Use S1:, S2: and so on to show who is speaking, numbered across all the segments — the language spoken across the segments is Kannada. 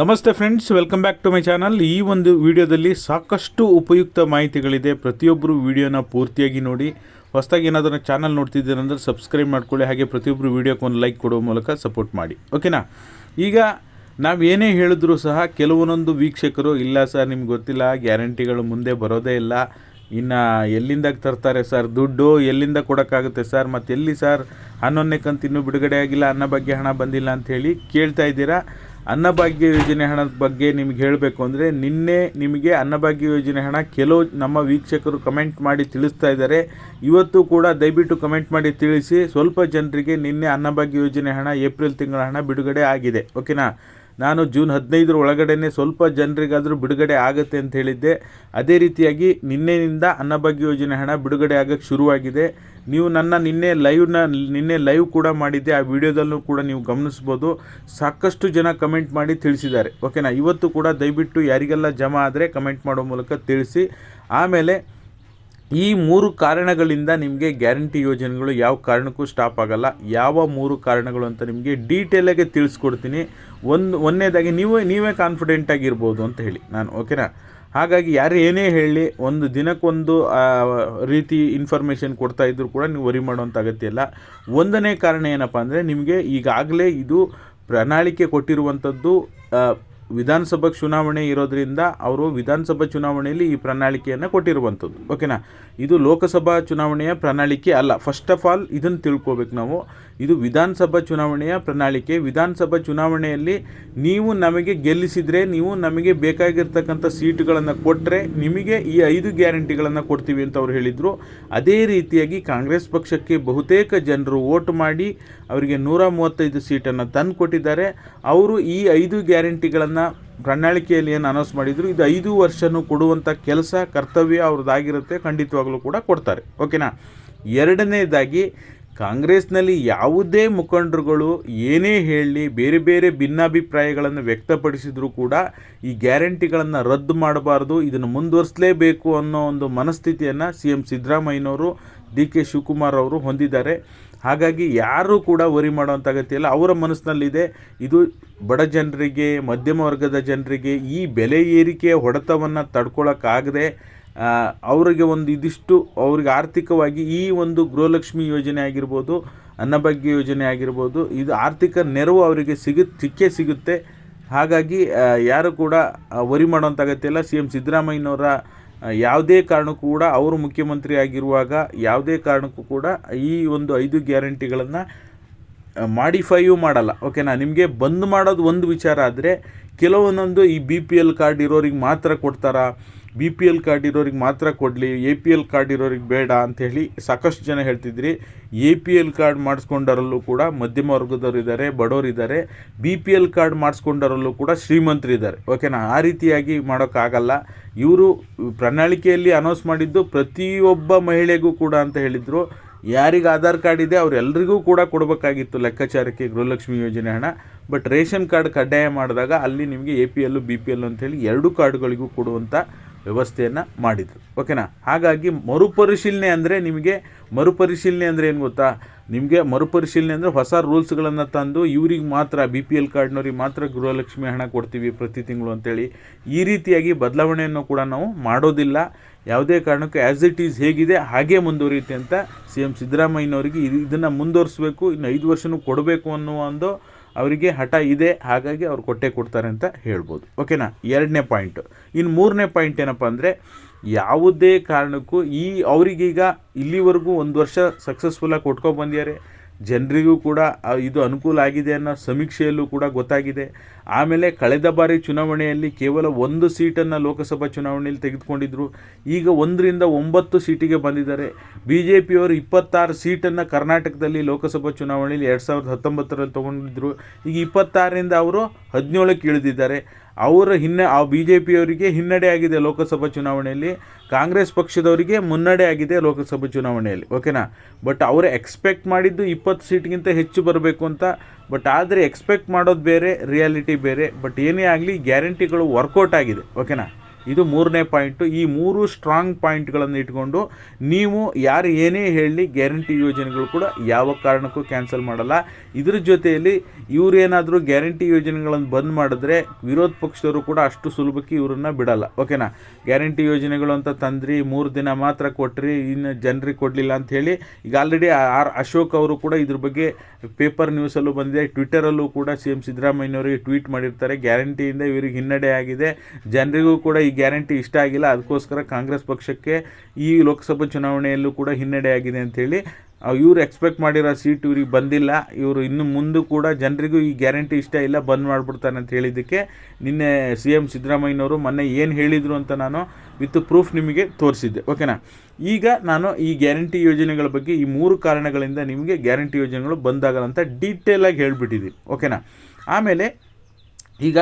S1: ನಮಸ್ತೆ friends, welcome back to my channel. ಈ ಒಂದು ವಿಡಿಯೋದಲ್ಲಿ ಸಾಕಷ್ಟು ಉಪಯುಕ್ತ ಮಾಹಿತಿಗಳಿದೆ. ಪ್ರತಿಯೊಬ್ಬರು ವಿಡಿಯೋನ ಪೂರ್ತಿಯಾಗಿ ನೋಡಿ, ಹೊಸದಾಗಿ ಏನಾದರೂ ಚಾನಲ್ ನೋಡ್ತಿದ್ದೀರಂದ್ರೆ ಸಬ್ಸ್ಕ್ರೈಬ್ ಮಾಡ್ಕೊಳ್ಳಿ, ಹಾಗೆ ಪ್ರತಿಯೊಬ್ಬರು ವಿಡಿಯೋಕ್ಕೆ ಒಂದು ಲೈಕ್ ಕೊಡೋ ಮೂಲಕ ಸಪೋರ್ಟ್ ಮಾಡಿ. ಓಕೆನಾ? ಈಗ ನಾವು ಏನೇ ಹೇಳಿದ್ರೂ ಸಹ ಕೆಲವೊಂದೊಂದು ವೀಕ್ಷಕರು, ಇಲ್ಲ ಸರ್, ನಿಮ್ಗೆ ಗೊತ್ತಿಲ್ಲ, ಗ್ಯಾರಂಟಿಗಳು ಮುಂದೆ ಬರೋದೇ ಇಲ್ಲ. ಇನ್ನು ಎಲ್ಲಿಂದ ತರ್ತಾರೆ ಸರ್? ದುಡ್ಡು ಎಲ್ಲಿಂದ ಕೊಡೋಕ್ಕಾಗುತ್ತೆ ಸರ್? ಮತ್ತು ಎಲ್ಲಿ ಸರ್? ಹನ್ನೊಂದನೇ ಕಂತು ಇನ್ನೂ ಬಿಡುಗಡೆ ಆಗಿಲ್ಲ, ಅನ್ನೋ ಬಗ್ಗೆ ಹಣ ಬಂದಿಲ್ಲ ಅಂತ ಹೇಳಿ ಕೇಳ್ತಾ ಇದ್ದೀರಾ? ಅನ್ನಭಾಗ್ಯ ಯೋಜನೆ ಹಣದ ಬಗ್ಗೆ ನಿಮ್ಗೆ ಹೇಳಬೇಕು ಅಂದರೆ ನಿನ್ನೆ ನಿಮಗೆ ಅನ್ನಭಾಗ್ಯ ಯೋಜನೆ ಹಣ ಕೆಲವು ನಮ್ಮ ವೀಕ್ಷಕರು ಕಮೆಂಟ್ ಮಾಡಿ ತಿಳಿಸ್ತಾ ಇದ್ದಾರೆ. ಇವತ್ತು ಕೂಡ ದಯವಿಟ್ಟು ಕಮೆಂಟ್ ಮಾಡಿ ತಿಳಿಸಿ. ಸ್ವಲ್ಪ ಜನರಿಗೆ ನಿನ್ನೆ ಅನ್ನಭಾಗ್ಯ ಯೋಜನೆ ಹಣ ಏಪ್ರಿಲ್ ತಿಂಗಳ ಹಣ ಬಿಡುಗಡೆ ಆಗಿದೆ. ಓಕೆನಾ? ನಾನು ಜೂನ್ ಹದಿನೈದರ ಒಳಗಡೆನೆ ಸ್ವಲ್ಪ ಜನರಿಗಾದರೂ ಬಿಡುಗಡೆ ಆಗುತ್ತೆ ಅಂತ ಹೇಳಿದ್ದೆ. ಅದೇ ರೀತಿಯಾಗಿ ನಿನ್ನೆಯಿಂದ ಅನ್ನಭಾಗ್ಯ ಯೋಜನೆ ಹಣ ಬಿಡುಗಡೆ ಆಗೋಕ್ಕೆ ಶುರುವಾಗಿದೆ. ನೀವು ನನ್ನ ನಿನ್ನೆ ಲೈವ್ನ ನಿನ್ನೆ ಲೈವ್ ಕೂಡ ಮಾಡಿದ್ದೆ. ಆ ವಿಡಿಯೋದಲ್ಲೂ ಕೂಡ ನೀವು ಗಮನಿಸ್ಬೋದು. ಸಾಕಷ್ಟು ಜನ ಕಮೆಂಟ್ ಮಾಡಿ ತಿಳಿಸಿದ್ದಾರೆ. ಓಕೆನಾ ಇವತ್ತು ಕೂಡ ದಯವಿಟ್ಟು ಯಾರಿಗೆಲ್ಲ ಜಮಾ ಆದರೆ ಕಮೆಂಟ್ ಮಾಡೋ ಮೂಲಕ ತಿಳಿಸಿ. ಆಮೇಲೆ ಈ ಮೂರು ಕಾರಣಗಳಿಂದ ನಿಮಗೆ ಗ್ಯಾರಂಟಿ ಯೋಜನೆಗಳು ಯಾವ ಕಾರಣಕ್ಕೂ ಸ್ಟಾಪ್ ಆಗಲ್ಲ. ಯಾವ ಮೂರು ಕಾರಣಗಳು ಅಂತ ನಿಮಗೆ ಡೀಟೇಲಾಗಿ ತಿಳಿಸ್ಕೊಡ್ತೀನಿ. ಒಂದು, ಒಂದನೇದಾಗಿ ನೀವು, ನೀವೇ ಕಾನ್ಫಿಡೆಂಟ್ ಆಗಿರ್ಬೋದು ಅಂತ ಹೇಳಿ ನಾನು ಓಕೆನಾ ಹಾಗಾಗಿ ಯಾರು ಏನೇ ಹೇಳಿ, ಒಂದು ದಿನಕ್ಕೊಂದು ರೀತಿ ಇನ್ಫಾರ್ಮೇಷನ್ ಕೊಡ್ತಾ ಇದ್ದರೂ ಕೂಡ ನೀವು ವರಿ ಮಾಡುವಂಥ ಅಗತ್ಯ ಇಲ್ಲ. ಒಂದನೇ ಕಾರಣ ಏನಪ್ಪ ಅಂದರೆ ನಿಮಗೆ ಈಗಾಗಲೇ ಇದು ಪ್ರಣಾಳಿಕೆ ಕೊಟ್ಟಿರುವಂಥದ್ದು ವಿಧಾನಸಭಾ ಚುನಾವಣೆ ಇರೋದ್ರಿಂದ ಅವರು ವಿಧಾನಸಭಾ ಚುನಾವಣೆಯಲ್ಲಿ ಈ ಪ್ರಣಾಳಿಕೆಯನ್ನು ಕೊಟ್ಟಿರುವಂಥದ್ದು. ಓಕೆನಾ? ಇದು ಲೋಕಸಭಾ ಚುನಾವಣೆಯ ಪ್ರಣಾಳಿಕೆ ಅಲ್ಲ. ಫಸ್ಟ್ ಆಫ್ ಆಲ್ ಇದನ್ನು ತಿಳ್ಕೋಬೇಕು ನಾವು. ಇದು ವಿಧಾನಸಭಾ ಚುನಾವಣೆಯ ಪ್ರಣಾಳಿಕೆ. ವಿಧಾನಸಭಾ ಚುನಾವಣೆಯಲ್ಲಿ ನೀವು ನಮಗೆ ಗೆಲ್ಲಿಸಿದರೆ, ನೀವು ನಮಗೆ ಬೇಕಾಗಿರ್ತಕ್ಕಂಥ ಸೀಟುಗಳನ್ನು ಕೊಟ್ಟರೆ ನಿಮಗೆ ಈ ಐದು ಗ್ಯಾರಂಟಿಗಳನ್ನು ಕೊಡ್ತೀವಿ ಅಂತ ಅವ್ರು ಹೇಳಿದರು. ಅದೇ ರೀತಿಯಾಗಿ ಕಾಂಗ್ರೆಸ್ ಪಕ್ಷಕ್ಕೆ ಬಹುತೇಕ ಜನರು ವೋಟ್ ಮಾಡಿ, ಅವರಿಗೆ ನೂರ ಮೂವತ್ತೈದು ಸೀಟನ್ನು ತಂದು ಕೊಟ್ಟಿದ್ದಾರೆ ಅವರು ಈ ಐದು ಗ್ಯಾರಂಟಿಗಳನ್ನು ಪ್ರಣಾಳಿಕೆಯಲ್ಲಿ ಏನು ಅನೌನ್ಸ್ ಮಾಡಿದ್ರು, ಇದು ಐದು ವರ್ಷನೂ ಕೊಡುವಂಥ ಕೆಲಸ, ಕರ್ತವ್ಯ ಅವ್ರದ್ದಾಗಿರುತ್ತೆ, ಖಂಡಿತವಾಗಲೂ ಕೂಡ ಕೊಡ್ತಾರೆ. ಓಕೆನಾ ಎರಡನೇದಾಗಿ, ಕಾಂಗ್ರೆಸ್ನಲ್ಲಿ ಯಾವುದೇ ಮುಖಂಡರುಗಳು ಏನೇ ಹೇಳಿ, ಬೇರೆ ಬೇರೆ ಭಿನ್ನಾಭಿಪ್ರಾಯಗಳನ್ನು ವ್ಯಕ್ತಪಡಿಸಿದರೂ ಕೂಡ ಈ ಗ್ಯಾರಂಟಿಗಳನ್ನು ರದ್ದು ಮಾಡಬಾರ್ದು, ಇದನ್ನು ಮುಂದುವರಿಸಲೇಬೇಕು ಅನ್ನೋ ಒಂದು ಮನಸ್ಥಿತಿಯನ್ನು ಸಿ ಎಂ ಸಿದ್ದರಾಮಯ್ಯನವರು, ಡಿ ಕೆ ಶಿವಕುಮಾರ್ ಅವರು ಹೊಂದಿದ್ದಾರೆ. ಹಾಗಾಗಿ ಯಾರೂ ಕೂಡ ವರಿ ಮಾಡುವಂಥ ಅಗತ್ಯ ಇಲ್ಲ. ಅವರ ಮನಸ್ಸಿನಲ್ಲಿದೆ. ಇದು ಬಡ ಜನರಿಗೆ, ಮಧ್ಯಮ ವರ್ಗದ ಜನರಿಗೆ ಈ ಬೆಲೆ ಏರಿಕೆಯ ಹೊಡೆತವನ್ನು ತಡ್ಕೊಳಕ್ಕಾಗದೆ ಅವರಿಗೆ ಒಂದು ಇದಿಷ್ಟು ಅವ್ರಿಗೆ ಆರ್ಥಿಕವಾಗಿ ಈ ಒಂದು ಗೃಹಲಕ್ಷ್ಮಿ ಯೋಜನೆ ಆಗಿರ್ಬೋದು ಅನ್ನಭಾಗ್ಯ ಯೋಜನೆ ಆಗಿರ್ಬೋದು, ಇದು ಆರ್ಥಿಕ ನೆರವು ಅವರಿಗೆ ಸಿಗು, ಸಿಕ್ಕೇ ಸಿಗುತ್ತೆ. ಹಾಗಾಗಿ ಯಾರು ಕೂಡ ವರಿ ಮಾಡುವಂಥ ಅಗತ್ಯ ಇಲ್ಲ. ಸಿ ಎಂ ಸಿದ್ದರಾಮಯ್ಯನವರ ಯಾವುದೇ ಕಾರಣಕ್ಕೂ ಕೂಡ ಅವರು ಮುಖ್ಯಮಂತ್ರಿ ಆಗಿರುವಾಗ ಯಾವುದೇ ಕಾರಣಕ್ಕೂ ಕೂಡ ಈ ಒಂದು ಐದು ಗ್ಯಾರಂಟಿಗಳನ್ನು ಮಾಡಿಫೈಯೂ ಮಾಡಲ್ಲ. ಓಕೆನಾ ನಿಮಗೆ ಬಂದ್ ಮಾಡೋದು ಒಂದು ವಿಚಾರ ಆದರೆ, ಕೆಲವೊಂದೊಂದು ಈ ಬಿ ಪಿ ಎಲ್ ಕಾರ್ಡ್ ಇರೋರಿಗೆ ಮಾತ್ರ ಕೊಡ್ತಾರಾ? ಬಿ ಪಿ ಎಲ್ ಕಾರ್ಡ್ ಇರೋರಿಗೆ ಮಾತ್ರ ಕೊಡಲಿ ಎ ಪಿ ಎಲ್ ಕಾರ್ಡ್ ಇರೋರಿಗೆ ಬೇಡ ಅಂತ ಹೇಳಿ ಸಾಕಷ್ಟು ಜನ ಹೇಳ್ತಿದ್ರಿ. ಎ ಪಿ ಎಲ್ ಕಾರ್ಡ್ ಮಾಡಿಸ್ಕೊಂಡರಲ್ಲೂ ಕೂಡ ಮಧ್ಯಮ ವರ್ಗದವರು ಇದ್ದಾರೆ ಬಡವರು ಇದ್ದಾರೆ ಬಿ ಪಿ ಎಲ್ ಕಾರ್ಡ್ ಮಾಡಿಸ್ಕೊಂಡರಲ್ಲೂ ಕೂಡ ಶ್ರೀಮಂತರಿದ್ದಾರೆ ಓಕೆನಾ ಆ ರೀತಿಯಾಗಿ ಮಾಡೋಕ್ಕಾಗಲ್ಲ. ಇವರು ಪ್ರಣಾಳಿಕೆಯಲ್ಲಿ ಅನೌನ್ಸ್ ಮಾಡಿದ್ದು ಪ್ರತಿಯೊಬ್ಬ ಮಹಿಳೆಗೂ ಕೂಡ ಅಂತ ಹೇಳಿದರು. ಯಾರಿಗೆ ಆಧಾರ್ ಕಾರ್ಡ್ ಇದೆ ಅವರೆಲ್ಲರಿಗೂ ಕೂಡ ಕೊಡಬೇಕಾಗಿತ್ತು ಲೆಕ್ಕಾಚಾರಕ್ಕೆ ಗೃಹಲಕ್ಷ್ಮಿ ಯೋಜನೆ ಹಣ. ಬಟ್ ರೇಷನ್ ಕಾರ್ಡ್ ಕಡ್ಡಾಯ ಮಾಡಿದಾಗ ಅಲ್ಲಿ ನಿಮಗೆ ಎ ಪಿ ಎಲ್ಲು ಬಿ ಪಿ ಎಲ್ ಅಂತೇಳಿ ಎರಡು ಕಾರ್ಡ್ಗಳಿಗೂ ಕೊಡುವಂಥ ವ್ಯವಸ್ಥೆಯನ್ನು ಮಾಡಿದರು. ಓಕೆನಾ ಹಾಗಾಗಿ ಮರುಪರಿಶೀಲನೆ ಅಂದರೆ ನಿಮಗೆ ಮರುಪರಿಶೀಲನೆ ಅಂದರೆ ಏನು ಗೊತ್ತಾ? ನಿಮಗೆ ಮರುಪರಿಶೀಲನೆ ಅಂದರೆ ಹೊಸ ರೂಲ್ಸ್ಗಳನ್ನು ತಂದು ಇವ್ರಿಗೆ ಮಾತ್ರ ಬಿ ಪಿ ಎಲ್ ಕಾರ್ಡ್ನವ್ರಿಗೆ ಮಾತ್ರ ಗೃಹಲಕ್ಷ್ಮಿ ಹಣ ಕೊಡ್ತೀವಿ ಪ್ರತಿ ತಿಂಗಳು ಅಂತೇಳಿ ಈ ರೀತಿಯಾಗಿ ಬದಲಾವಣೆಯನ್ನು ಕೂಡ ನಾವು ಮಾಡೋದಿಲ್ಲ. ಯಾವುದೇ ಕಾರಣಕ್ಕೂ ಆ್ಯಸ್ ಇಟ್ ಈಸ್ ಹೇಗಿದೆ, ಹಾಗೇ ಮುಂದುವರಿಯುತ್ತೆ ಅಂತ ಸಿ ಎಂ ಸಿದ್ದರಾಮಯ್ಯನವರಿಗೆ ಇದು ಇದನ್ನು ಮುಂದುವರಿಸಬೇಕು, ಇನ್ನು ಐದು ವರ್ಷನೂ ಕೊಡಬೇಕು ಅನ್ನುವ ಒಂದು ಅವರಿಗೆ ಹಠ ಇದೆ, ಹಾಗಾಗಿ ಅವ್ರು ಕೊಟ್ಟೆ ಕೊಡ್ತಾರೆ ಅಂತ ಹೇಳ್ಬೋದು. ಓಕೆನಾ ಎರಡನೇ ಪಾಯಿಂಟ್ ಇನ್ನು ಮೂರನೇ ಪಾಯಿಂಟ್ ಏನಪ್ಪ ಅಂದರೆ, ಯಾವುದೇ ಕಾರಣಕ್ಕೂ ಈ ಅವರಿಗೀಗ ಇಲ್ಲಿವರೆಗೂ ಒಂದು ವರ್ಷ ಸಕ್ಸಸ್ಫುಲ್ಲಾಗಿ ಕೊಟ್ಕೊಂಡು ಬಂದಿದ್ದಾರೆ. ಜನರಿಗೂ ಕೂಡ ಇದು ಅನುಕೂಲ ಆಗಿದೆ ಅನ್ನೋ ಸಮೀಕ್ಷೆಯಲ್ಲೂ ಕೂಡ ಗೊತ್ತಾಗಿದೆ. ಆಮೇಲೆ ಕಳೆದ ಬಾರಿ ಚುನಾವಣೆಯಲ್ಲಿ ಕೇವಲ ಒಂದು ಸೀಟನ್ನು ಲೋಕಸಭಾ ಚುನಾವಣೆಯಲ್ಲಿ ತೆಗೆದುಕೊಂಡಿದ್ದರು ಈಗ ಒಂದರಿಂದ ಒಂಬತ್ತು ಸೀಟಿಗೆ ಬಂದಿದ್ದಾರೆ. ಬಿ ಜೆ ಪಿಯವರು ಇಪ್ಪತ್ತಾರು ಸೀಟನ್ನು ಕರ್ನಾಟಕದಲ್ಲಿ ಲೋಕಸಭಾ ಚುನಾವಣೆಯಲ್ಲಿ ಎರಡು ಸಾವಿರದ ಹತ್ತೊಂಬತ್ತರಲ್ಲಿ ತೊಗೊಂಡಿದ್ದರು ಈಗ ಇಪ್ಪತ್ತಾರರಿಂದ ಅವರು ಹದಿನೇಳಕ್ಕೆ ಇಳಿದಿದ್ದಾರೆ. ಅವರ ಹಿನ್ನೆ ಆ ಬಿ ಜೆ ಪಿಯವರಿಗೆ ಹಿನ್ನಡೆ ಆಗಿದೆ ಲೋಕಸಭಾ ಚುನಾವಣೆಯಲ್ಲಿ. ಕಾಂಗ್ರೆಸ್ ಪಕ್ಷದವರಿಗೆ ಮುನ್ನಡೆ ಆಗಿದೆ ಲೋಕಸಭಾ ಚುನಾವಣೆಯಲ್ಲಿ. ಓಕೆನಾ? ಬಟ್ ಅವರು ಎಕ್ಸ್ಪೆಕ್ಟ್ ಮಾಡಿದ್ದು ಇಪ್ಪತ್ತು ಸೀಟ್ಗಿಂತ ಹೆಚ್ಚು ಬರಬೇಕು ಅಂತ. ಬಟ್ ಆದರೆ ಎಕ್ಸ್ಪೆಕ್ಟ್ ಮಾಡೋದು ಬೇರೆ, ರಿಯಾಲಿಟಿ ಬೇರೆ. ಬಟ್ ಏನೇ ಆಗಲಿ ಗ್ಯಾರಂಟಿಗಳು ವರ್ಕೌಟ್ ಆಗಿದೆ. ಓಕೆನಾ? ಇದು ಮೂರನೇ ಪಾಯಿಂಟು. ಈ ಮೂರು ಸ್ಟ್ರಾಂಗ್ ಪಾಯಿಂಟ್ಗಳನ್ನು ಇಟ್ಕೊಂಡು ನೀವು ಯಾರು ಏನೇ ಹೇಳಲಿ ಗ್ಯಾರಂಟಿ ಯೋಜನೆಗಳು ಕೂಡ ಯಾವ ಕಾರಣಕ್ಕೂ ಕ್ಯಾನ್ಸಲ್ ಮಾಡಲ್ಲ. ಇದ್ರ ಜೊತೆಯಲ್ಲಿ ಇವರೇನಾದರೂ ಗ್ಯಾರಂಟಿ ಯೋಜನೆಗಳನ್ನು ಬಂದ್ ಮಾಡಿದ್ರೆ ವಿರೋಧ ಪಕ್ಷದವರು ಕೂಡ ಅಷ್ಟು ಸುಲಭಕ್ಕೆ ಇವರನ್ನ ಬಿಡಲ್ಲ. ಓಕೆನಾ ಗ್ಯಾರಂಟಿ ಯೋಜನೆಗಳು ಅಂತ ತಂದ್ರಿ, ಮೂರು ದಿನ ಮಾತ್ರ ಕೊಟ್ಟ್ರಿ ಇನ್ನು ಜನರಿಗೆ ಕೊಡಲಿಲ್ಲ ಅಂತ ಹೇಳಿ, ಈಗ ಆಲ್ರೆಡಿ ಆರ್ ಅಶೋಕ್ ಅವರು ಕೂಡ ಇದ್ರ ಬಗ್ಗೆ ಪೇಪರ್ ನ್ಯೂಸಲ್ಲೂ ಬಂದಿದೆ ಟ್ವಿಟ್ಟರಲ್ಲೂ ಕೂಡ ಸಿ ಎಂ ಸಿದ್ದರಾಮಯ್ಯನವರಿಗೆ ಟ್ವೀಟ್ ಮಾಡಿರ್ತಾರೆ. ಗ್ಯಾರಂಟಿಯಿಂದ ಇವರಿಗೆ ಹಿನ್ನಡೆ ಆಗಿದೆ. ಜನರಿಗೂ ಕೂಡ ಈ ಗ್ಯಾರಂಟಿ ಇಷ್ಟ ಆಗಿಲ್ಲ, ಅದಕ್ಕೋಸ್ಕರ ಕಾಂಗ್ರೆಸ್ ಪಕ್ಷಕ್ಕೆ ಈ ಲೋಕಸಭಾ ಚುನಾವಣೆಯಲ್ಲೂ ಕೂಡ ಹಿನ್ನಡೆಯಾಗಿದೆ ಅಂತೇಳಿ ಇವ್ರು ಎಕ್ಸ್ಪೆಕ್ಟ್ ಮಾಡಿರೋ ಸೀಟ್ ಇವ್ರಿಗೆ ಬಂದಿಲ್ಲ, ಇವರು ಇನ್ನು ಮುಂದೆ ಕೂಡ ಜನರಿಗೂ ಈ ಗ್ಯಾರಂಟಿ ಇಷ್ಟ ಇಲ್ಲ, ಬಂದ್ ಮಾಡಿಬಿಡ್ತಾರೆ ಅಂತ ಹೇಳಿದ್ದಕ್ಕೆ ನಿನ್ನೆ ಸಿ ಎಂ ಸಿದ್ದರಾಮಯ್ಯನವರು ಮೊನ್ನೆ ಏನು ಹೇಳಿದರು ಅಂತ ನಾನು ವಿತ್ ಪ್ರೂಫ್ ನಿಮಗೆ ತೋರಿಸಿದ್ದೆ ಓಕೆನಾ ಈಗ ನಾನು ಈ ಗ್ಯಾರಂಟಿ ಯೋಜನೆಗಳ ಬಗ್ಗೆ ಈ ಮೂರು ಕಾರಣಗಳಿಂದ ನಿಮಗೆ ಗ್ಯಾರಂಟಿ ಯೋಜನೆಗಳು ಬಂದಾಗಲ್ಲ ಅಂತ ಡೀಟೇಲಾಗಿ ಹೇಳಿಬಿಟ್ಟಿದ್ದೀನಿ ಓಕೆನಾ ಆಮೇಲೆ ಈಗ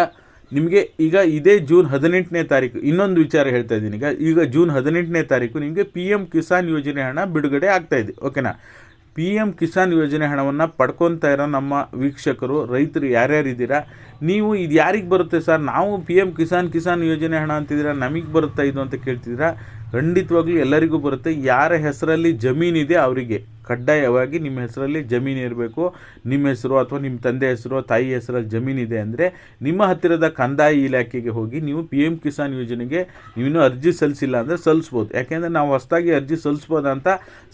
S1: ನಿಮಗೆ ಈಗ ಇದೇ ಜೂನ್ ಹದಿನೆಂಟನೇ ತಾರೀಕು, ಇನ್ನೊಂದು ವಿಚಾರ ಹೇಳ್ತಾ ಇದ್ದೀನಿ. ಈಗ ಈಗ ಜೂನ್ ಹದಿನೆಂಟನೇ ತಾರೀಕು ನಿಮಗೆ ಪಿ ಎಂ ಕಿಸಾನ್ ಯೋಜನೆ ಹಣ ಬಿಡುಗಡೆ ಆಗ್ತಾ ಇದೆ ಓಕೆನಾ ಪಿ ಎಂ ಕಿಸಾನ್ ಯೋಜನೆ ಹಣವನ್ನು ಪಡ್ಕೊತಾ ಇರೋ ನಮ್ಮ ವೀಕ್ಷಕರು, ರೈತರು ಯಾರ್ಯಾರಿದ್ದೀರಾ ನೀವು ಇದು ಯಾರಿಗೆ ಬರುತ್ತೆ ಸರ್? ನಾವು ಪಿ ಎಂ ಕಿಸಾನ್ ಕಿಸಾನ್ ಯೋಜನೆ ಹಣ ಅಂತಿದ್ದೀರಾ? ನಮಗೆ ಬರುತ್ತಾ ಇದು ಅಂತ ಕೇಳ್ತಿದ್ದೀರಾ? ಖಂಡಿತವಾಗ್ಲೂ ಎಲ್ಲರಿಗೂ ಬರುತ್ತೆ. ಯಾರ ಹೆಸರಲ್ಲಿ ಜಮೀನಿದೆ ಅವರಿಗೆ? ಕಡ್ಡಾಯವಾಗಿ ನಿಮ್ಮ ಹೆಸರಲ್ಲಿ ಜಮೀನು ಇರಬೇಕು. ನಿಮ್ಮ ಹೆಸರು ಅಥವಾ ನಿಮ್ಮ ತಂದೆ ಹೆಸರು, ತಾಯಿ ಹೆಸರಲ್ಲಿ ಜಮೀನಿದೆ ಅಂದರೆ ನಿಮ್ಮ ಹತ್ತಿರದ ಕಂದಾಯ ಇಲಾಖೆಗೆ ಹೋಗಿ ನೀವು ಪಿ ಎಂ ಕಿಸಾನ್ ಯೋಜನೆಗೆ ನೀವು ಅರ್ಜಿ ಸಲ್ಲಿಸಿಲ್ಲ ಅಂದರೆ ಸಲ್ಲಿಸ್ಬೋದು. ಯಾಕೆಂದರೆ ನಾವು ಹೊಸದಾಗಿ ಅರ್ಜಿ ಸಲ್ಲಿಸ್ಬೋದು ಅಂತ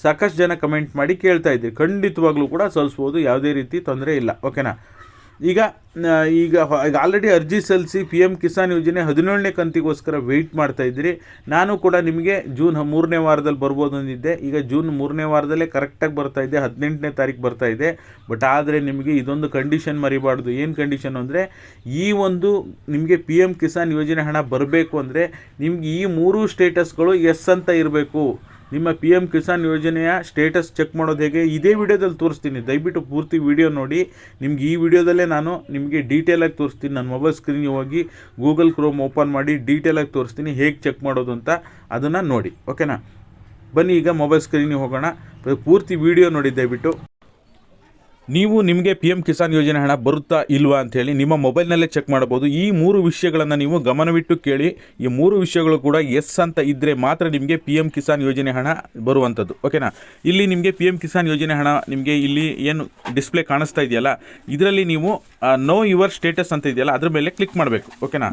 S1: ಸಾಕಷ್ಟು ಜನ ಕಮೆಂಟ್ ಮಾಡಿ ಕೇಳ್ತಾ ಇದ್ದೀವಿ ಖಂಡಿತವಾಗ್ಲೂ ಕೂಡ ಸಲ್ಲಿಸ್ಬೋದು. ಯಾವುದೇ ರೀತಿ ತೊಂದರೆ ಇಲ್ಲ. ಓಕೆನಾ? ಈಗ ಈಗ ಈಗ ಆಲ್ರೆಡಿ ಅರ್ಜಿ ಸಲ್ಲಿಸಿ ಪಿ ಎಂ ಕಿಸಾನ್ ಯೋಜನೆ ಹದಿನೇಳನೇ ಕಂತಿಗೋಸ್ಕರ ವೆಯ್ಟ್ ಮಾಡ್ತಾ ಇದ್ದೀರಿ. ನಾನು ಕೂಡ ನಿಮಗೆ ಜೂನ್ ಮೂರನೇ ವಾರದಲ್ಲಿ ಬರ್ಬೋದು ಅಂದಿದ್ದೆ. ಈಗ ಜೂನ್ ಮೂರನೇ ವಾರದಲ್ಲೇ ಕರೆಕ್ಟಾಗಿ ಬರ್ತಾ ಇದೆ. ಹದಿನೆಂಟನೇ ತಾರೀಕು ಬರ್ತಾ ಇದೆ. ಬಟ್ ಆದರೆ ನಿಮಗೆ ಇದೊಂದು ಕಂಡೀಷನ್ ಮರಿಬಾರ್ದು. ಏನು ಕಂಡೀಷನ್ ಅಂದರೆ, ಈ ಒಂದು ನಿಮಗೆ ಪಿ ಎಂ ಕಿಸಾನ್ ಯೋಜನೆ ಹಣ ಬರಬೇಕು ಅಂದರೆ ನಿಮಗೆ ಈ ಮೂರು ಸ್ಟೇಟಸ್ಗಳು ಎಸ್ ಅಂತ ಇರಬೇಕು. ನಿಮ್ಮ ಪಿ ಎಂ ಕಿಸಾನ್ ಯೋಜನೆಯ ಸ್ಟೇಟಸ್ ಚೆಕ್ ಮಾಡೋದು ಹೇಗೆ? ಇದೇ ವಿಡಿಯೋದಲ್ಲಿ ತೋರಿಸ್ತೀನಿ. ದಯವಿಟ್ಟು ಪೂರ್ತಿ ವಿಡಿಯೋ ನೋಡಿ. ನಿಮ್ಗೆ ಈ ವಿಡಿಯೋದಲ್ಲೇ ನಾನು ನಿಮಗೆ ಡೀಟೇಲಾಗಿ ತೋರಿಸ್ತೀನಿ. ನನ್ನ ಮೊಬೈಲ್ ಸ್ಕ್ರೀನ್ಗೆ ಹೋಗಿ ಗೂಗಲ್ ಕ್ರೋಮ್ ಓಪನ್ ಮಾಡಿ ಡೀಟೇಲಾಗಿ ತೋರಿಸ್ತೀನಿ. ಹೇಗೆ ಚೆಕ್ ಮಾಡೋದು ಅಂತ ಅದನ್ನು ನೋಡಿ. ಓಕೆನಾ ಬನ್ನಿ ಈಗ ಮೊಬೈಲ್ ಸ್ಕ್ರೀನಿಗೆ ಹೋಗೋಣ. ಪೂರ್ತಿ ವಿಡಿಯೋ ನೋಡಿ ದಯವಿಟ್ಟು. ನೀವು ನಿಮಗೆ ಪಿ ಎಂ ಕಿಸಾನ್ ಯೋಜನೆ ಹಣ ಬರುತ್ತಾ ಇಲ್ವಾ ಅಂತೇಳಿ ನಿಮ್ಮ ಮೊಬೈಲ್ನಲ್ಲೇ ಚೆಕ್ ಮಾಡಬಹುದು. ಈ ಮೂರು ವಿಷಯಗಳನ್ನು ನೀವು ಗಮನವಿಟ್ಟು ಕೇಳಿ ಈ ಮೂರು ವಿಷಯಗಳು ಕೂಡ ಎಸ್ ಅಂತ ಇದ್ದರೆ ಮಾತ್ರ ನಿಮಗೆ ಪಿ ಎಂ ಕಿಸಾನ್ ಯೋಜನೆ ಹಣ ಬರುವಂಥದ್ದು ಓಕೆನಾ ಇಲ್ಲಿ ನಿಮಗೆ ಪಿ ಎಂ ಕಿಸಾನ್ ಯೋಜನೆ ಹಣ ನಿಮಗೆ ಇಲ್ಲಿ ಏನು ಡಿಸ್ಪ್ಲೇ ಕಾಣಿಸ್ತಾ ಇದೆಯಲ್ಲ ಇದರಲ್ಲಿ ನೀವು ನೋ ಯುವರ್ ಸ್ಟೇಟಸ್ ಅಂತ ಇದೆಯಲ್ಲ ಅದ್ರ ಮೇಲೆ ಕ್ಲಿಕ್ ಮಾಡಬೇಕು. ಓಕೆನಾ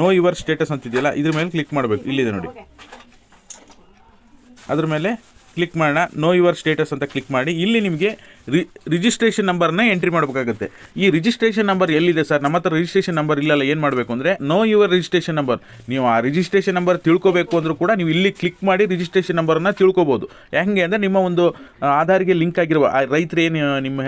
S1: ನೋ? ಯುವರ್ ಸ್ಟೇಟಸ್ ಅಂತ ಇದೆಯಲ್ಲ ಇದ್ರ ಮೇಲೆ ಕ್ಲಿಕ್ ಮಾಡಬೇಕು. ಇಲ್ಲಿದೆ ನೋಡಿ. ಅದ್ರ ಮೇಲೆ ಕ್ಲಿಕ್ ಮಾಡೋಣ. ನೋ ಯುವರ್ ಸ್ಟೇಟಸ್ ಅಂತ ಕ್ಲಿಕ್ ಮಾಡಿ. ಇಲ್ಲಿ ನಿಮಗೆ ರಿ ರಿಜಿಸ್ಟ್ರೇಷನ್ ನಂಬರ್ನ ಎಂಟ್ರಿ ಮಾಡಬೇಕಾಗುತ್ತೆ. ಈ ರಿಜಿಸ್ಟ್ರೇಷನ್ ನಂಬರ್ ಎಲ್ಲಿದೆ ಸರ್? ನಮ್ಮ ಹತ್ರ ರಿಜಿಸ್ಟ್ರೇಷನ್ ನಂಬರ್ ಇಲ್ಲಲ್ಲ, ಏನು ಮಾಡಬೇಕು ಅಂದರೆ ನೋ ಯುವರ್ ರಿಜಿಸ್ಟ್ರೇಷನ್ ನಂಬರ್ ನೀವು ಆ ರಿಜಿಸ್ಟ್ರೇಷನ್ ನಂಬರ್ ತಿಳ್ಕೋಬೇಕು ಅಂದರೂ ಕೂಡ ನೀವು ಇಲ್ಲಿ ಕ್ಲಿಕ್ ಮಾಡಿ ರಿಜಿಸ್ಟ್ರೇಷನ್ ನಂಬರನ್ನು ತಿಳ್ಕೊಬೋದು. ಹೆಂಗೆ ಅಂದರೆ ನಿಮ್ಮ ಒಂದು ಆಧಾರ್ಗೆ ಲಿಂಕ್ ಆಗಿರುವ, ಆ, ರೈತರು ಏನು ನಿಮ್ಮ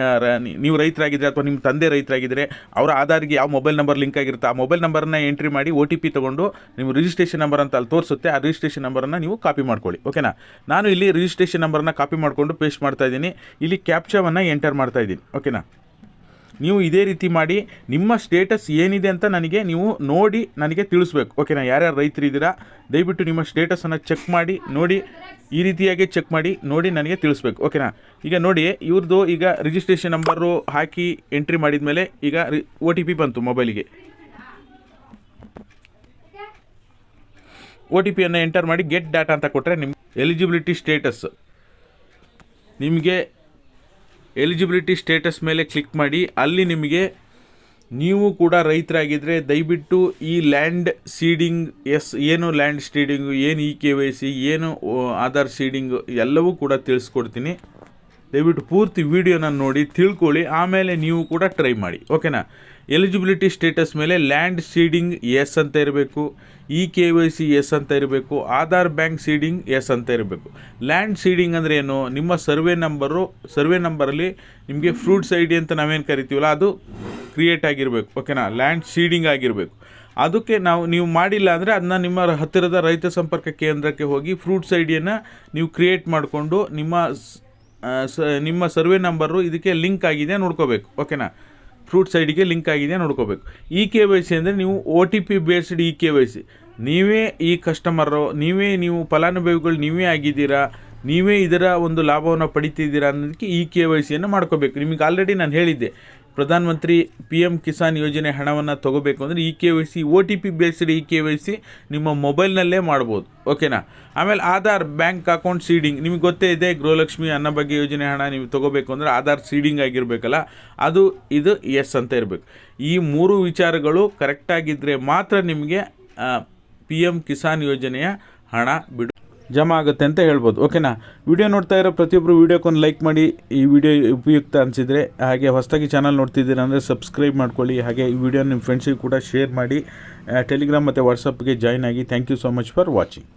S1: ನೀವು ರೈತರಾಗಿದ್ದರೆ ಅಥವಾ ನಿಮ್ಮ ತಂದೆ ರೈತರಾಗಿದ್ದರೆ ಅವರ ಆಧಾರ್ಗೆ ಯಾವ ಮೊಬೈಲ್ ನಂಬರ್ ಲಿಂಕ್ ಆಗಿರುತ್ತೆ, ಆ ಮೊಬೈಲ್ ನಂಬರನ್ನ ಎಂಟ್ರಿ ಮಾಡಿ ಒ ಟಿ ಪಿ ತೊಗೊಂಡು ನಿಮ್ಮ ರಿಜಿಸ್ಟ್ರೇಷನ್ ನಂಬರ್ ಅಂತ ಅಲ್ಲಿ ತೋರಿಸುತ್ತೆ, ಆ ರಿಜಿಸ್ಟ್ರೇಷನ್ ನಂಬರನ್ನು ನೀವು ಕಾಪಿ ಮಾಡ್ಕೊಳ್ಳಿ. ಓಕೆನಾ ನಾನು ಇಲ್ಲಿ ರಿಜಿಸ್ಟ್ರೇಷನ್ ನಂಬರನ್ನು ಕಾಪಿ ಮಾಡಿಕೊಂಡು ಪೇಸ್ಟ್ ಮಾಡ್ತಾ ಇದ್ದೀನಿ. ಇಲ್ಲಿ ಕ್ಯಾಪ್ಚಾವನ್ನು ಎಂಟರ್ ಮಾಡ್ತಾ ಇದ್ದೀನಿ. ಓಕೆನಾ ನೀವು ಇದೇ ರೀತಿ ಮಾಡಿ, ನಿಮ್ಮ ಸ್ಟೇಟಸ್ ಏನಿದೆ ಅಂತ ನನಗೆ ನೀವು ನೋಡಿ ನನಗೆ ತಿಳಿಸ್ಬೇಕು. ಓಕೆನಾ ಯಾರ್ಯಾರು ರೈತರಿದ್ದೀರಾ ದಯವಿಟ್ಟು ನಿಮ್ಮ ಸ್ಟೇಟಸನ್ನು ಚೆಕ್ ಮಾಡಿ, ನೋಡಿ, ಈ ರೀತಿಯಾಗಿ ಚೆಕ್ ಮಾಡಿ, ನೋಡಿ ನನಗೆ ತಿಳಿಸ್ಬೇಕು. ಓಕೆನಾ ಈಗ ನೋಡಿ ಇವ್ರದ್ದು ಈಗ ರಿಜಿಸ್ಟ್ರೇಷನ್ ನಂಬರು ಹಾಕಿ ಎಂಟ್ರಿ ಮಾಡಿದ ಮೇಲೆ ಈಗ ಒ ಟಿ ಪಿ ಬಂತು ಮೊಬೈಲಿಗೆ ಒ ಟಿ ಪಿಯನ್ನು ಎಂಟರ್ ಮಾಡಿ ಗೆಟ್ ಡಾಟಾ ಅಂತ ಕೊಟ್ಟರೆ ನಿಮ್ಮ ಎಲಿಜಿಬಿಲಿಟಿ ಸ್ಟೇಟಸ್ ನಿಮಗೆ ಎಲಿಜಿಬಿಲಿಟಿ ಸ್ಟೇಟಸ್ ಮೇಲೆ ಕ್ಲಿಕ್ ಮಾಡಿ, ಅಲ್ಲಿ ನಿಮಗೆ ನೀವು ಕೂಡ ರೈತರಾಗಿದ್ದರೆ ದಯವಿಟ್ಟು ಈ ಲ್ಯಾಂಡ್ ಸೀಡಿಂಗ್, ಎಸ್, ಏನು ಲ್ಯಾಂಡ್ ಸೀಡಿಂಗು, ಏನು ಇ ಕೆ ವೈ ಸಿ, ಏನು ಆಧಾರ್ ಸೀಡಿಂಗು ಎಲ್ಲವೂ ಕೂಡ ತಿಳಿಸ್ಕೊಡ್ತೀನಿ. ದಯವಿಟ್ಟು ಪೂರ್ತಿ ವಿಡಿಯೋನ ನೋಡಿ, ತಿಳ್ಕೊಳ್ಳಿ, ಆಮೇಲೆ ನೀವು ಕೂಡ ಟ್ರೈ ಮಾಡಿ. ಓಕೆನಾ? ಎಲಿಜಿಬಿಲಿಟಿ ಸ್ಟೇಟಸ್ ಮೇಲೆ ಲ್ಯಾಂಡ್ ಸೀಡಿಂಗ್ ಎಸ್ ಅಂತ ಇರಬೇಕು E K Y C S ಅಂತ ಇರಬೇಕು ಆಧಾರ್ ಬ್ಯಾಂಕ್ ಸೀಡಿಂಗ್ ಎಸ್ ಅಂತ ಇರಬೇಕು. ಲ್ಯಾಂಡ್ ಸೀಡಿಂಗ್ ಅಂದರೆ ಏನು? ನಿಮ್ಮ ಸರ್ವೆ ನಂಬರು, ಸರ್ವೆ ನಂಬರಲ್ಲಿ ನಿಮಗೆ ಫ್ರೂಟ್ಸ್ ಐ ಡಿ ಅಂತ ನಾವೇನು ಕರಿತೀವಲ್ಲ, ಅದು ಕ್ರಿಯೇಟ್ ಆಗಿರಬೇಕು. ಓಕೆನಾ ಲ್ಯಾಂಡ್ ಸೀಡಿಂಗ್ ಆಗಿರಬೇಕು. ಅದಕ್ಕೆ ನಾವು, ನೀವು ಮಾಡಿಲ್ಲ ಅಂದರೆ ಅದನ್ನ ನಿಮ್ಮ ಹತ್ತಿರದ ರೈತ ಸಂಪರ್ಕ ಕೇಂದ್ರಕ್ಕೆ ಹೋಗಿ ಫ್ರೂಟ್ಸ್ ಐ ಡಿಯನ್ನು ನೀವು ಕ್ರಿಯೇಟ್ ಮಾಡಿಕೊಂಡು ನಿಮ್ಮ ನಿಮ್ಮ ಸರ್ವೆ ನಂಬರು ಇದಕ್ಕೆ ಲಿಂಕ್ ಆಗಿದೆ ನೋಡ್ಕೋಬೇಕು. ಓಕೆನಾ ಫ್ರೂಟ್ಸ್ ಸೈಡಿಗೆ ಲಿಂಕ್ ಆಗಿದೆಯಾ ನೋಡ್ಕೋಬೇಕು. ಇ ಕೆ ವೈ ಸಿ ಅಂದರೆ ನೀವು O T P based E K Y C. ನೀವೇ ಈ ಕಸ್ಟಮರು ನೀವೇ ನೀವು ಫಲಾನುಭವಿಗಳು ನೀವೇ ಆಗಿದ್ದೀರಾ, ನೀವೇ ಇದರ ಒಂದು ಲಾಭವನ್ನು ಪಡಿತಿದ್ದೀರಾ ಅನ್ನೋದಕ್ಕೆ ಇ ಕೆ ವೈ ಸಿಯನ್ನು ಮಾಡ್ಕೋಬೇಕು. ನಿಮಗೆ ಆಲ್ರೆಡಿ ನಾನು ಹೇಳಿದ್ದೆ. ಪ್ರಧಾನಮಂತ್ರಿ ಪಿ ಎಂ ಕಿಸಾನ್ ಯೋಜನೆ ಹಣವನ್ನು ತಗೋಬೇಕು ಅಂದರೆ E K Y C, O T P based E K Y C ನಿಮ್ಮ ಮೊಬೈಲ್ನಲ್ಲೇ ಮಾಡ್ಬೋದು. ಓಕೆನಾ? ಆಮೇಲೆ ಆಧಾರ್ ಬ್ಯಾಂಕ್ ಅಕೌಂಟ್ ಸೀಡಿಂಗ್. ನಿಮಗೆ ಗೊತ್ತೇ ಇದೆ, ಗೃಹಲಕ್ಷ್ಮಿ ಅನ್ನಭಾಗ್ಯ ಯೋಜನೆ ಹಣ ನೀವು ತಗೋಬೇಕು ಅಂದರೆ ಆಧಾರ್ ಸೀಡಿಂಗ್ ಆಗಿರಬೇಕಲ್ಲ, ಅದು ಇದು ಎಸ್ ಅಂತ ಇರಬೇಕು. ಈ ಮೂರು ವಿಚಾರಗಳು ಕರೆಕ್ಟಾಗಿದ್ದರೆ ಮಾತ್ರ ನಿಮಗೆ ಪಿ ಎಂ ಕಿಸಾನ್ ಯೋಜನೆಯ ಹಣ ಬಿಡು ಜಮಾ ಆಗುತ್ತೆ ಅಂತ ಹೇಳ್ಬೋದು. ಓಕೆನಾ ವಿಡಿಯೋ ನೋಡ್ತಾ ಇರೋ ಪ್ರತಿಯೊಬ್ಬರು ವಿಡಿಯೋಕ್ಕೊಂದು ಲೈಕ್ ಮಾಡಿ, ಈ ವಿಡಿಯೋ ಉಪಯುಕ್ತ ಅನಿಸಿದರೆ ಹಾಗೆ ಹೊಸದಾಗಿ ಚಾನಲ್ ನೋಡ್ತಿದ್ದೀರ ಅಂದರೆ ಸಬ್ಸ್ಕ್ರೈಬ್ ಮಾಡ್ಕೊಳ್ಳಿ. ಹಾಗೆ ಈ ವಿಡಿಯೋ ನಿಮ್ಮ ಫ್ರೆಂಡ್ಸಿಗೆ ಕೂಡ ಶೇರ್ ಮಾಡಿ ಟೆಲಿಗ್ರಾಮ್ ಮತ್ತು ವಾಟ್ಸಪ್ಗೆ ಜಾಯ್ನ್ ಆಗಿ. Thank you so much for watching